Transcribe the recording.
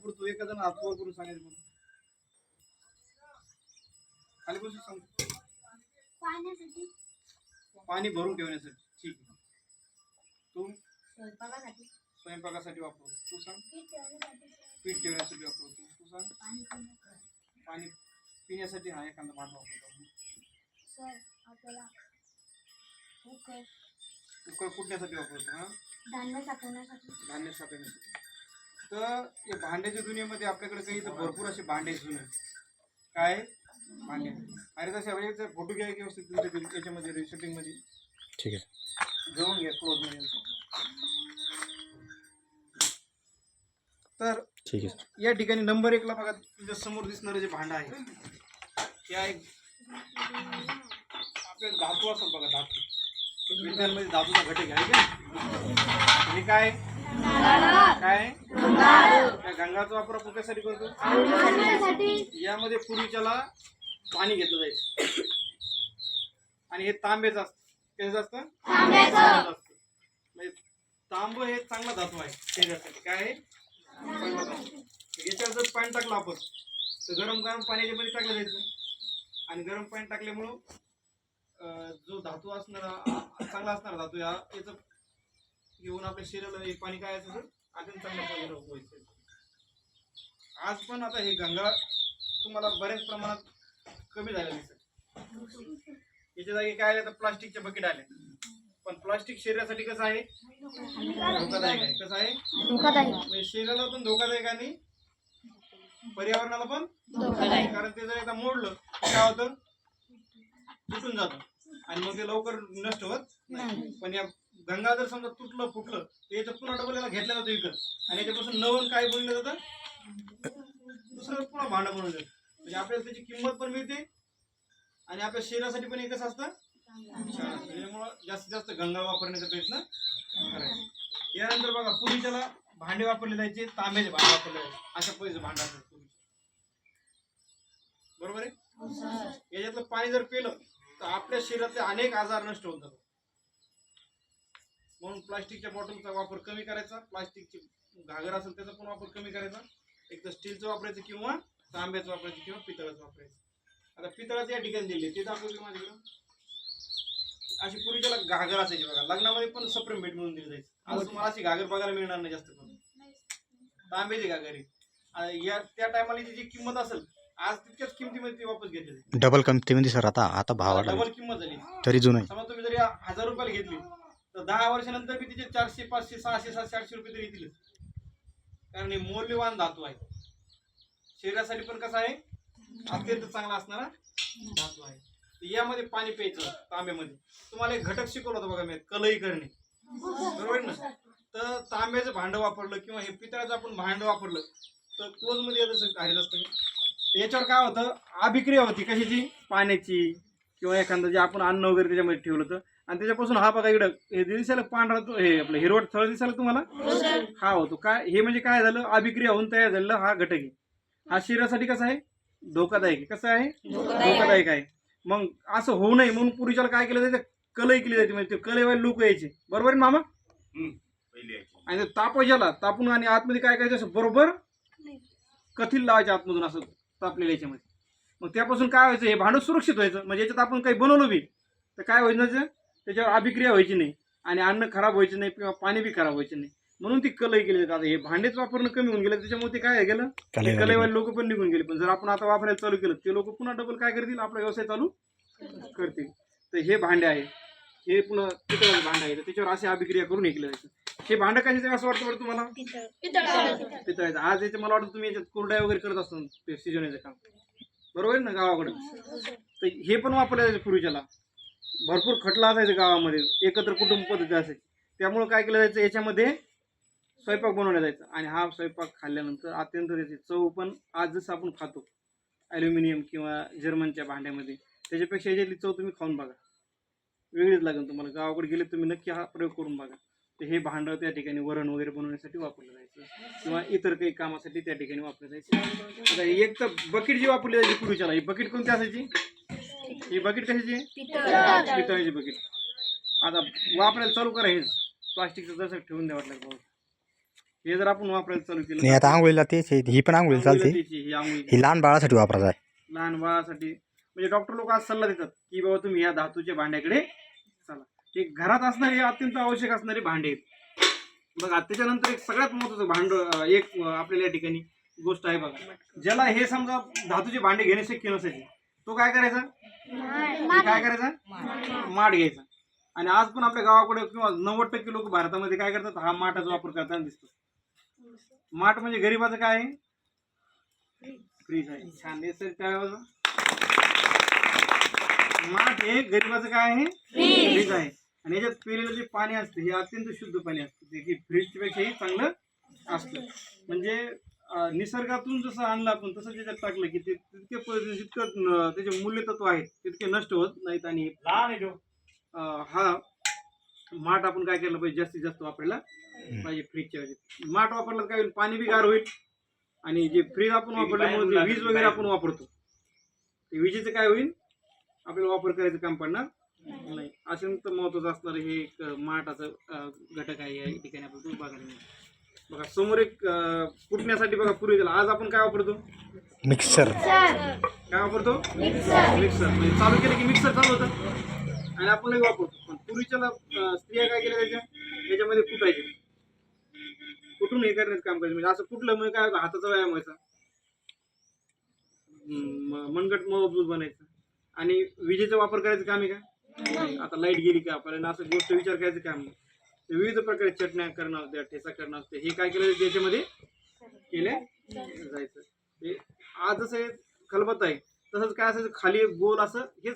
वापरतो एका जण हात वर करून सांगायचं मला खाली बसून सांग पाणी भरून ठेवण्यासाठी. ठीक आहे. तू स्वयंपाकासाठी? स्वयंपाकासाठी वापरतो. तू सांग. पीठ ठेवण्यासाठी? वापरतो. तू सांग. पाणी पिण्यासाठी? पाणी पिण्यासाठी हा एखादा भांड वापरतो. आपण. कुकर कुकर फुटण्यासाठी वापरतो हा. धान्य साठवण्यासाठी. धान्य साठवण्यासाठी. तर या भांड्याच्या दुनियेमध्ये आपल्याकडे काही इथं भरपूर असे भांडे जुने काय? भांडे. अरे तसे म्हणजे फोटो घ्या की व्यवस्थित तुमच्या याच्यामध्ये शूटिंगमध्ये ठीक आहे. जवळून घ्या क्लोजमध्ये. तर ठीक आहे. या ठिकाणी नंबर एकला बघा तुमच्यासमोर दिसणारं जे भांडं आहे त्या एक आपले धातू असतात बघा धातू. विज्ञानमध्ये धातूचा घटक आहे का हे काय? काय? गंगाचा वापर आपण कशासाठी करतो? यामध्ये पूर्वीच्याला पाणी घेतलं जायचं. आणि हे तांब्याचं असतं. कशाचं असतं? म्हणजे तांब हे चांगला धातू आहे शरीरासाठी. काय? आहे. याच्यावर जर पाणी टाकलं आपण तर गरम गरम पाणी याच्यामध्ये टाकलं जायचं. आणि गरम पाणी टाकल्यामुळं जो धातू असणारा चांगला असणारा धातू याचं घेऊन आपल्या शरीराला हे पाणी काय असं अत्यंत चांगलं व्हायचं. आज पण आता हे गंगा तुम्हाला बऱ्याच प्रमाणात कमी झालेलं दिसत याच्या जागी काय आले तर प्लास्टिकचे बकेट आले पण प्लास्टिक शरीरासाठी कसं आहे? धोकादायक आहे. कसं आहे? धोकादायक. म्हणजे शरीराला पण धोकादायक आणि पर्यावरणाला पण धोकादायक. कारण ते जर एकदा मोडलं काय होतं? तुटून जातं. आणि मग ते लवकर नष्ट होत नाही. पण या गंगा जर समजा तुटलं फुटलं तर याचं पुन्हा डबल याला घेतलं जातं विकत. आणि याच्यापासून नवन काय बनलं जातं? दुसरं पुन्हा भांडं बनवलं जातं. म्हणजे आपल्याला त्याची किंमत पण मिळते आणि आपल्या शरीरासाठी पण हे कसं असतं. त्याच्यामुळं जास्तीत जास्त गंगा वापरण्याचा प्रयत्न करायचा. यानंतर बघा पूर्वीच्याला भांडे वापरले जायचे तांब्याचे भांडे वापरले जायचे. अशा पद्धतीचे भांडं असतात पूर्वी बरोबर आहे? याच्यातलं पाणी जर पिलं तर आपल्या शरीरातले अनेक आजार नष्ट होऊन जातात. म्हणून प्लास्टिकच्या बॉटलचा वापर कमी करायचा प्लास्टिकची घागर असेल त्याचा पण वापर कमी करायचा. एक तर स्टीलचं वापरायचं किंवा तांब्याचं वापरायचं किंवा पितळाचं वापरायचं. आता पितळाचं या ठिकाणी दिले ते दाखवलं माझ्याकडं. अशी पूर्वीच्याला घागर असायची बघा लग्नामध्ये पण सप्रेम भेट म्हणून दिली जायची. आज तुम्हाला अशी घागर बघायला मिळणार नाही जास्त करून. तांब्याची घागर आहे. या त्या टायमाला जी किंमत असेल आज तितक्याच किमतीमध्ये ती वापस घेतली डबल किमतीमध्ये सर आता आता भाव डबल किंमत झाली. तरी जुनं समजा तुम्ही जरी हजार रुपयाला घेतली तर दहा वर्षानंतर बी तिचे चारशे पाचशे सहाशे सातशे आठशे रुपये तरी येतील कारण हे मौल्यवान धातू आहे. शरीरासाठी पण कसं आहे? अत्यंत चांगला असणारा धातू आहे. यामध्ये पाणी प्यायचं तांब्यामध्ये. तुम्हाला एक घटक शिकवलं होतं बघा मी कलई करणे. बरोबर ना? तर तांब्याचं भांडं वापरलं किंवा हे पितळाचं आपण भांडं वापरलं तर क्लोजमध्ये येत असं असतं याच्यावर काय होतं? अभिक्रिया होती कशाची? पाण्याची. किंवा एखादं जे आपण अन्न वगैरे त्याच्यामध्ये ठेवलं तर आणि त्याच्यापासून हा बघा इकडं हे दिसायला पांढरा तो- हे आपलं हिरवट थळ दिसायला तुम्हाला? हा होतो. काय हे म्हणजे काय झालं? अभिक्रिया होऊन तयार झालेला हा घटक आहे. हा शरीरासाठी कसा आहे? धोकादायक आहे. कसं आहे? धोकादायक. आहे. मग असं होऊ नये म्हणून पूर्वीच्याला काय केलं जायचं? कलई केली जायची. म्हणजे ते कलईवाले लोक यायचे. बरोबर आहे ना मामा? आणि ते तापायच्याला तापून आणि आतमध्ये काय करायचं? असं बरोबर कथील लावायचे आतमधून असं तापलेल्या याच्यामध्ये. मग त्यापासून काय व्हायचं? हे भांडं सुरक्षित व्हायचं. म्हणजे याच्यात आपण काही बनवलं बी. तर काय व्हायचं? त्याचं? त्याच्यावर अभिक्रिया व्हायची नाही आणि अन्न खराब व्हायचं नाही किंवा पाणी बी खराब व्हायचं नाही. म्हणून ती कलई केली जाते आता हे भांडेच वापरणं कमी होऊन गेलं त्याच्यामुळे ते काय गेलं. कलईवाले लोक पण निघून गेले. पण जर आपण आता वापरायला चालू केलं ते लोक पुन्हा डबल काय करतील? आपला व्यवसाय चालू करतील. तर हे भांडे आहे. हे पुन्हा पितळाचं भांडं आहे. तर त्याच्यावर अशी अभिक्रिया करून हे केलं जायचं. हे भांडं कशाचं असं वाटतं बरं तुम्हाला? पितळाचं. आज याचं मला वाटतं तुम्ही याच्यात कुरड्या वगैरे करत असता ते शिजवण्याचं काम. बरोबर आहे ना गावाकडे? तर हे पण वापरलं जायचं पूर्वीच्याला. भरपूर खटला असायचं गावामध्ये. एकत्र कुटुंब पद्धती असायची. त्यामुळं काय केलं जायचं? याच्यामध्ये स्वयंपाक बनवला जायचा. आणि हा स्वयंपाक खाल्ल्यानंतर अत्यंत त्याची चव पण आज जसं आपण खातो ॲल्युमिनियम किंवा जर्मनच्या भांड्यामध्ये त्याच्यापेक्षा याच्यातली चव तुम्ही खाऊन बघा. वेगळीच लागेल तुम्हाला. गावाकडे गेले तुम्ही नक्की हा प्रयोग करून बघा. तर हे भांडं त्या ठिकाणी वरण वगैरे बनवण्यासाठी वापरलं जायचं. किंवा इतर काही कामासाठी त्या ठिकाणी वापरलं जायचं. एक तर बकेट जी वापरली जायची पूर्वीच्याला ही बकेट कोणती असायची? ही बकेट कशाची? पितळाची बकेट. आता वापरायला चालू करा हेच. प्लास्टिकचं जसं ठेवून द्या वाटलं भाऊ हे जर आपण वापरायला चालू केलं नाही आता आंघोळीला तेच आहे. ही पण आंघोळीला चालते. त्याची ही आंघोळी. ही लहान बाळासाठी वापरायचं आहे. लहान बाळासाठी. म्हणजे डॉक्टर लोक आज सल्ला देतात की बाबा तुम्ही या धातूच्या भांड्याकडे चला. ते घरात असणारे अत्यंत आवश्यक असणारे भांडे आहेत. बघा त्याच्यानंतर एक सगळ्यात महत्वाचं भांड एक आपल्याला या ठिकाणी गोष्ट आहे बघा. ज्याला हे समजा धातूचे भांडे घेणे शक्य नसायचे तो काय करायचा? ते काय करायचा? माठ घ्यायचा. आणि आज पण आपल्या गावाकडे किंवा नव्वद टक्के लोक भारतामध्ये काय करतात? हा माठाचा वापर करताना दिसतो. माठ म्हणजे गरीबाचं काय आहे? फ्रीज आहे. छान आहे. सर काय माठ हे गरीबाचं काय आहे? फ्रीज. आहे. आणि याच्यात पिलेलं जे पाणी असतं हे अत्यंत शुद्ध पाणी असतं. जे की फ्रीजच्या पेक्षाही चांगलं असतं. म्हणजे निसर्गातून जसं आणलं आपण तसं त्याच्यात टाकलं की ते तितके जितकं त्याचे मूल्यतत्व आहेत तितके नष्ट होत नाहीत आणि हा माठ आपण काय केलं पाहिजे जास्तीत जास्त वापरायला पाहिजे फ्रीजच्या माठ वापरलं तर काय होईल पाणी बी गार होईल. आणि जे फ्रीज आपण वापरल्यामुळे जे वीज वगैरे आपण वापरतो. ते विजेचं काय होईल आपल्याला वापर करायचं काम पडणार नाही. अत्यंत महत्वाचं असणार हे एक माठाचं घटक आहे या ठिकाणी आपण बघायला मिळेल. बघा समोर एक अं, कुटण्यासाठी बघा पूर्वी त्याला. आज आपण काय वापरतो? मिक्सर काय वापरतो? मिक्सर म्हणजे चालू केलं की मिक्सर चालू होतं. आणि आपण हे वापरतो. पण पूर्वीच्या अं, स्त्रिया काय केल्या त्याच्या? याच्यामध्ये कुटायचे. कुठून हे करण्याचं काम करायचं. म्हणजे असं कुठलं म्हणजे काय होतं? हाताचा व्यायाम व्हायचा. म- मनगट मजबूत बनायचं. आणि विजेचा वापर करायचं काम आहे का? आता लाइट गेली का आपल्याला असं गोष्ट विचार करायचं काम नाही. ते विविध प्रकारे चटण्या करणं असते ठेचा करणं असते हे काय केलं जायचं याच्यामध्ये केल्या जायचं. हे आज जसं हे खलबत आहे. तसंच काय असायचं? खाली गोल असं हे